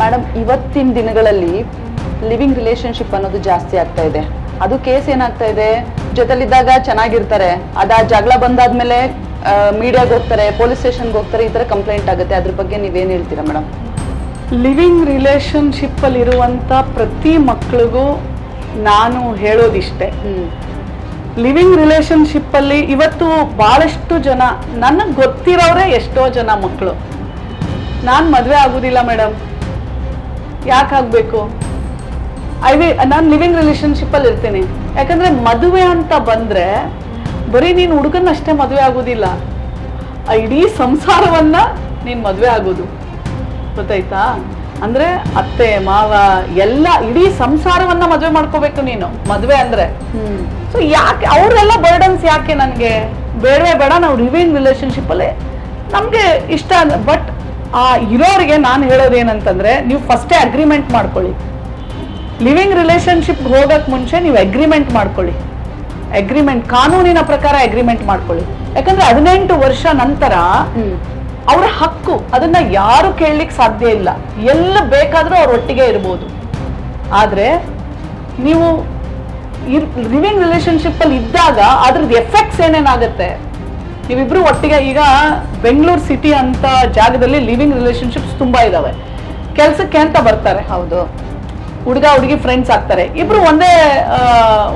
Madam ಇವತ್ತಿನ ದಿನಗಳಲ್ಲಿ living relationship ಅನ್ನೋದು ಜಾಸ್ತಿ ಆಗ್ತಾ ಇದೆ. ಅದು ಕೇಸ್ ಏನಾಗ್ತಾ ಇದೆ? ಜೊತೆಲಿದ್ದಾಗ ಚೆನ್ನಾಗಿರ್ತಾರೆ. ಅದ ಜಗಳ ಬಂದಾದ್ಮೇಲೆ ಮೀಡಿಯಾಗೆ ಹೋಗ್ತಾರೆ ಪೊಲೀಸ್ ಸ್ಟೇಷನ್ಗೆ ಹೋಗ್ತಾರೆ ಈ ತರ ಕಂಪ್ಲೇಂಟ್ ಆಗುತ್ತೆ. ಅದ್ರ ಬಗ್ಗೆ ನೀವೇನು ಹೇಳ್ತೀರಾ ಮೇಡಮ್ ಲಿವಿಂಗ್ ರಿಲೇಶನ್ಶಿಪ್ಪಲ್ಲಿರುವಂಥ ಪ್ರತಿ ಮಕ್ಕಳಿಗೂ ನಾನು ಹೇಳೋದಿಷ್ಟೇ. ಲಿವಿಂಗ್ ರಿಲೇಶನ್ಶಿಪ್ಪಲ್ಲಿ ಇವತ್ತು ಭಾಳಷ್ಟು ಜನ ನನಗೆ ಗೊತ್ತಿರೋರೇ ಎಷ್ಟೋ ಜನ ಮಕ್ಕಳು ನಾನು ಮದುವೆ ಆಗೋದಿಲ್ಲ ಮೇಡಮ್ ಯಾಕೆ ಆಗಬೇಕು ಐ ವಿ ನಾನು ಲಿವಿಂಗ್ ರಿಲೇಶನ್ಶಿಪ್ಪಲ್ಲಿ ಇರ್ತೀನಿ. ಯಾಕಂದರೆ ಮದುವೆ ಅಂತ ಬಂದರೆ ಬರೀ ನೀನು ಹುಡುಗನಷ್ಟೇ ಮದುವೆ ಆಗೋದಿಲ್ಲ. ಆ ಇಡೀ ಸಂಸಾರವನ್ನ ನೀನು ಮದುವೆ ಆಗೋದು. ಗೊತ್ತಾಯ್ತಾ? ಅಂದ್ರೆ ಅತ್ತೆ ಮಾವ ಎಲ್ಲ ಇಡೀ ಸಂಸಾರವನ್ನ ಮದುವೆ ಮಾಡ್ಕೋಬೇಕು ನೀನು. ಮದುವೆ ಅಂದ್ರೆ. ಸೊ ಯಾಕೆ ಅವರೆಲ್ಲ ಬರ್ಡನ್ಸ್ ಯಾಕೆ ನನಗೆ? ಬೇಡವೇ ಬೇಡ ನಾವು ಲಿವಿಂಗ್ ರಿಲೇಶನ್ಶಿಪ್ ನಮಗೆ ನಮ್ಗೆ ಇಷ್ಟ ಬಟ್ ಆ ಇರೋರಿಗೆ ನಾನು ಹೇಳೋದು ಏನಂತಂದ್ರೆ ನೀವು ಫಸ್ಟೇ ಅಗ್ರಿಮೆಂಟ್ ಮಾಡ್ಕೊಳ್ಳಿ. ಲಿವಿಂಗ್ ರಿಲೇಶನ್ಶಿಪ್ ಹೋಗಕ್ ಮುಂಚೆ ನೀವು ಅಗ್ರಿಮೆಂಟ್ ಮಾಡ್ಕೊಳ್ಳಿ. ಅಗ್ರಿಮೆಂಟ್ ಕಾನೂನಿನ ಪ್ರಕಾರ ಅಗ್ರಿಮೆಂಟ್ ಮಾಡ್ಕೊಳ್ಳಿ. ಯಾಕಂದ್ರೆ ಹದಿನೆಂಟು ವರ್ಷ ನಂತರ ಅವರ ಹಕ್ಕು ಅದನ್ನ ಯಾರು ಕೇಳಲಿಕ್ಕೆ ಸಾಧ್ಯ ಇಲ್ಲ. ಎಲ್ಲ ಬೇಕಾದರೂ ಅವ್ರ ಒಟ್ಟಿಗೆ ಇರ್ಬೋದು. ಆದ್ರೆ ನೀವು ಲಿವಿಂಗ್ ರಿಲೇಶನ್ಶಿಪ್ ಅಲ್ಲಿ ಇದ್ದಾಗ ಅದ್ರದ್ದು ಎಫೆಕ್ಟ್ಸ್ ಏನೇನಾಗುತ್ತೆ? ನೀವಿಬ್ರು ಒಟ್ಟಿಗೆ ಈಗ ಬೆಂಗಳೂರು ಸಿಟಿ ಅಂತ ಜಾಗದಲ್ಲಿ ಲಿವಿಂಗ್ ರಿಲೇಶನ್ಶಿಪ್ಸ್ ತುಂಬಾ ಇದಾವೆ. ಕೆಲಸಕ್ಕೆ ಅಂತ ಬರ್ತಾರೆ. ಹೌದು. ಹುಡುಗ ಹುಡುಗಿ ಫ್ರೆಂಡ್ಸ್ ಆಗ್ತಾರೆ. ಇಬ್ರು ಒಂದೇ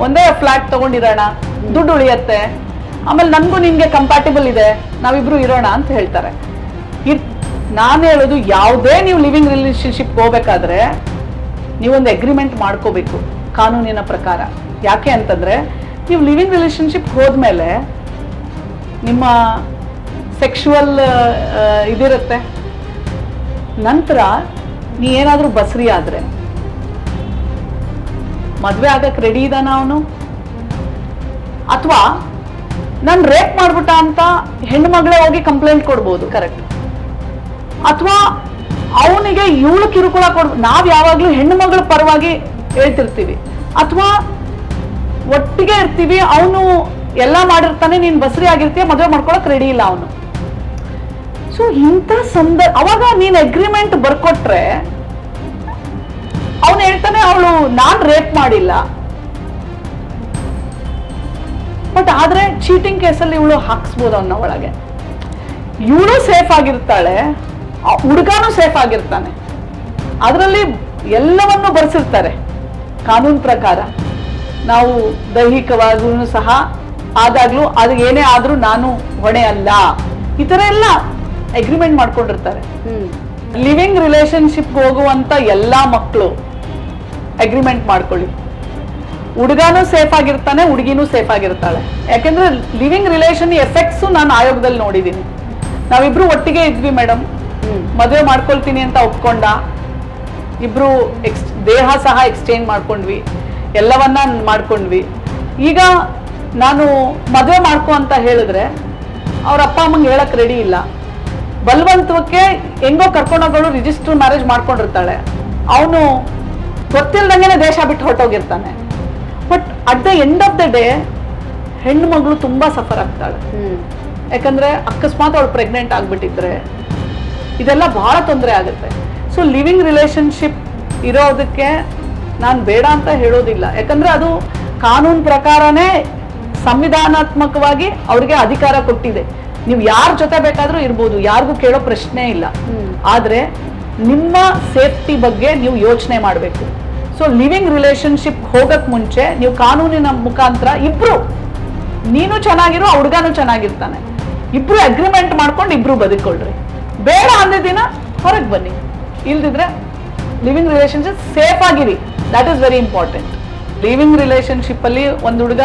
ಒಂದೇ ಫ್ಲಾಟ್ ತಗೊಂಡಿರೋಣ ದುಡ್ಡು ಉಳಿಯತ್ತೆ. ಆಮೇಲೆ ನನಗೂ ನಿಮಗೆ ಕಂಪ್ಯಾಟಿಬಲ್ ಇದೆ ನಾವಿಬ್ರು ಇರೋಣ ಅಂತ ಹೇಳ್ತಾರೆ. ನಾನು ಹೇಳೋದು ಯಾವುದೇ ನೀವು ಲಿವಿಂಗ್ ರಿಲೇಶನ್ಶಿಪ್ ಹೋಗ್ಬೇಕಾದ್ರೆ ನೀವೊಂದು ಅಗ್ರಿಮೆಂಟ್ ಮಾಡ್ಕೋಬೇಕು ಕಾನೂನಿನ ಪ್ರಕಾರ. ಯಾಕೆ ಅಂತಂದ್ರೆ ನೀವು ಲಿವಿಂಗ್ ರಿಲೇಶನ್ಶಿಪ್ ಹೋದ್ಮೇಲೆ ನಿಮ್ಮ ಸೆಕ್ಷುವಲ್ ಇದಿರುತ್ತೆ. ನಂತರ ನೀ ಏನಾದರೂ ಬಸರಿ ಆದರೆ ಮದುವೆ ಆಗಕ್ಕೆ ರೆಡಿ ಇದ್ದಾನ ಅವನು? ಅಥವಾ ನನ್ ರೇಪ್ ಮಾಡ್ಬಿಟ್ಟ ಅಂತ ಹೆಣ್ಣು ಮಗಳೇ ಹೋಗಿ ಕಂಪ್ಲೇಂಟ್ ಕೊಡ್ಬೋದು? ಕರೆಕ್ಟ್ ಅಥವಾ ಅವನಿಗೆ ಇವಳು ಕಿರುಕುಳ ಕೊಡ್ ನಾವು ಯಾವಾಗಲೂ ಹೆಣ್ಣು ಮಗಳ ಪರವಾಗಿ ಹೇಳ್ತಿರ್ತೀವಿ. ಅಥವಾ ಒಟ್ಟಿಗೆ ಇರ್ತೀವಿ ಅವನು ಎಲ್ಲ ಮಾಡಿರ್ತಾನೆ, ನೀನ್ ಬಸ್ರಿ ಆಗಿರ್ತೀಯ, ಮದುವೆ ಮಾಡ್ಕೊಳಕ್ ರೆಡಿ ಇಲ್ಲ ಅವನು. ಸೊ ಇಂಥ ಸಂದರ್ಭ ಅವಾಗ ನೀನ್ ಅಗ್ರಿಮೆಂಟ್ ಬರ್ಕೊಟ್ರೆ, ಅವನು ಹೇಳ್ತಾನೆ, ಅವಳು ನಾನ್ ರೇಪ್ ಮಾಡಿಲ್ಲ. ಬಟ್ ಆದ್ರೆ ಚೀಟಿಂಗ್ ಕೇಸಲ್ಲಿ ಇವಳು ಹಾಕ್ಸ್ಬೋದು ಅವನ ಒಳಗೆ. ಇವಳು ಸೇಫ್ ಆಗಿರ್ತಾಳೆ ಹುಡುಗನೂ ಸೇಫ್ ಆಗಿರ್ತಾನೆ. ಅದರಲ್ಲಿ ಎಲ್ಲವನ್ನು ಬರ್ಸಿರ್ತಾರೆ. ಕಾನೂನು ಪ್ರಕಾರ. ನಾವು ದೈಹಿಕವಾಗೂ ಸಹ ಆದಾಗ್ಲೂ ಅದು ಏನೇ ಆದ್ರೂ ನಾನು ಹೊಣೆ ಅಲ್ಲ. ಈ ತರ ಎಲ್ಲ ಅಗ್ರಿಮೆಂಟ್ ಮಾಡ್ಕೊಂಡಿರ್ತಾರೆ. ಲಿವಿಂಗ್ ರಿಲೇಶನ್ಶಿಪ್ ಹೋಗುವಂತ ಎಲ್ಲಾ ಮಕ್ಕಳು ಅಗ್ರಿಮೆಂಟ್ ಮಾಡ್ಕೊಳ್ಳಿ. ಹುಡುಗನೂ ಸೇಫ್ ಆಗಿರ್ತಾನೆ ಹುಡುಗಿನೂ ಸೇಫ್ ಆಗಿರ್ತಾಳೆ. ಯಾಕೆಂದ್ರೆ ಲಿವಿಂಗ್ ರಿಲೇಶನ್ ಎಫೆಕ್ಟ್ಸು ನಾನು ಆಯೋಗದಲ್ಲಿ ನೋಡಿದ್ದೀನಿ ನಾವಿಬ್ರು ಒಟ್ಟಿಗೆ ಇದ್ವಿ ಮೇಡಮ್ ಮದುವೆ ಮಾಡ್ಕೊಳ್ತೀನಿ ಅಂತ ಒಪ್ಕೊಂಡ. ಇಬ್ರು ಎಕ್ಸ್ ದೇಹ ಸಹ ಎಕ್ಸ್ಚೇಂಜ್ ಮಾಡ್ಕೊಂಡ್ವಿ. ಎಲ್ಲವನ್ನ ಮಾಡ್ಕೊಂಡ್ವಿ. ಈಗ ನಾನು ಮದುವೆ ಮಾಡ್ಕೊ ಅಂತ ಹೇಳಿದ್ರೆ ಅವ್ರ ಅಪ್ಪ ಅಮ್ಮಂಗೆ ಹೇಳಕ್ ರೆಡಿ ಇಲ್ಲ. ಬಲವಂತಕ್ಕೆ ಹೆಂಗೋ ಕರ್ಕೊಂಡೋಗಳು ರಿಜಿಸ್ಟರ್ ಮ್ಯಾರೇಜ್ ಮಾಡ್ಕೊಂಡಿರ್ತಾಳೆ. ಅವನು ಗೊತ್ತಿಲ್ಲದಂಗೆ ದೇಶ ಬಿಟ್ಟು ಹೊರಟೋಗಿರ್ತಾನೆ. But at the end of the day ಹೆಣ್ಣು ಮಗಳು ತುಂಬ ಸಫರ್ ಆಗ್ತಾಳೆ. ಯಾಕಂದ್ರೆ ಅಕಸ್ಮಾತ್ ಅವಳು ಪ್ರೆಗ್ನೆಂಟ್ ಆಗಿಬಿಟ್ಟಿದ್ರೆ ಇದೆಲ್ಲ ಬಹಳ ತೊಂದರೆ ಆಗುತ್ತೆ. ಸೊ ಲಿವಿಂಗ್ ರಿಲೇಶನ್ಶಿಪ್ ಇರೋದಕ್ಕೆ ನಾನು ಬೇಡ ಅಂತ ಹೇಳೋದಿಲ್ಲ. ಯಾಕಂದ್ರೆ ಅದು ಕಾನೂನು ಪ್ರಕಾರನೇ ಸಂವಿಧಾನಾತ್ಮಕವಾಗಿ ಅವ್ರಿಗೆ ಅಧಿಕಾರ ಕೊಟ್ಟಿದೆ. ನೀವು ಯಾರ ಜೊತೆ ಬೇಕಾದ್ರೂ ಇರ್ಬೋದು ಯಾರಿಗೂ ಕೇಳೋ ಪ್ರಶ್ನೆ ಇಲ್ಲ. ಆದ್ರೆ ನಿಮ್ಮ ಸೇಫ್ಟಿ ಬಗ್ಗೆ ನೀವು ಯೋಚನೆ ಮಾಡಬೇಕು. ಸೊ ಲಿವಿಂಗ್ ರಿಲೇಶನ್ಶಿಪ್ ಹೋಗಕ್ ಮುಂಚೆ ನೀವು ಕಾನೂನಿನ ಮುಖಾಂತರ ಇಬ್ರು ನೀನು ಚೆನ್ನಾಗಿರೋ ಹುಡುಗನೂ ಚೆನ್ನಾಗಿರ್ತಾನೆ. ಇಬ್ರು ಅಗ್ರಿಮೆಂಟ್ ಮಾಡ್ಕೊಂಡು ಇಬ್ರು ಬದುಕೊಳ್ರಿ. ಬೇಡ ದಿನ ಹೊರಗೆ ಬನ್ನಿ. ಇಲ್ದಿದ್ರೆ ಲಿವಿಂಗ್ ರಿಲೇಶನ್ಶಿಪ್ ಸೇಫ್ ಆಗಿರಿ. That is very important living relationship ಅಲ್ಲಿ ಒಂದು ಹುಡುಗ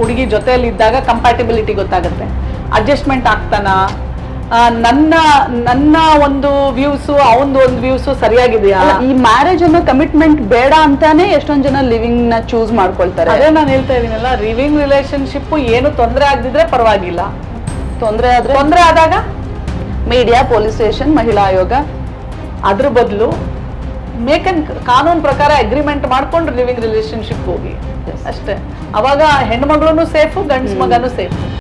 ಹುಡುಗಿ ಜೊತೆಯಲ್ಲಿ ಇದ್ದಾಗ ಕಂಪ್ಯಾಟಿಬಿಲಿಟಿ ಗೊತ್ತಾಗುತ್ತೆ. ಅಡ್ಜಸ್ಟ್ಮೆಂಟ್ ಆಗ್ತಾನ? ನನ್ನ ನನ್ನ ಒಂದು ವ್ಯೂಸು ಅವನದು ಒಂದು ವ್ಯೂಸು ಸರಿಯಾಗಿದೆಯಾ? ಈ ಮ್ಯಾರೇಜ್ ಅನ್ನೋ ಕಮಿಟ್ಮೆಂಟ್ ಬೇಡ ಅಂತಾನೆ ಎಷ್ಟೊಂದ್ ಜನ ಲಿವಿಂಗ್ನ ಚೂಸ್ ಮಾಡ್ಕೊಳ್ತಾರೆ. ಅದೇ ನಾನು ಹೇಳ್ತಾ ಇದೀನಲ್ಲ ಲಿವಿಂಗ್ ರಿಲೇಶನ್ಶಿಪ್ ಏನು ತೊಂದರೆ ಆಗದಿದ್ರೆ ಪರವಾಗಿಲ್ಲ. ತೊಂದ್ರೆ ಆದ್ರೆ? ತೊಂದರೆ ಆದಾಗ? ಮೀಡಿಯಾ ಪೊಲೀಸ್ ಸ್ಟೇಷನ್ ಮಹಿಳಾ ಆಯೋಗ. ಅದ್ರ ಬದಲು ಮೇಕನ್ ಕಾನೂನು ಪ್ರಕಾರ ಅಗ್ರಿಮೆಂಟ್ ಮಾಡ್ಕೊಂಡು ಲಿವಿಂಗ್ ರಿಲೇಶನ್ಶಿಪ್ ಹೋಗಿ. ಅಷ್ಟೇ. ಅವಾಗ ಹೆಣ್ಮಗಳು ಸೇಫು ಗಂಡ್ಸ್ ಮಗನೂ ಸೇಫ್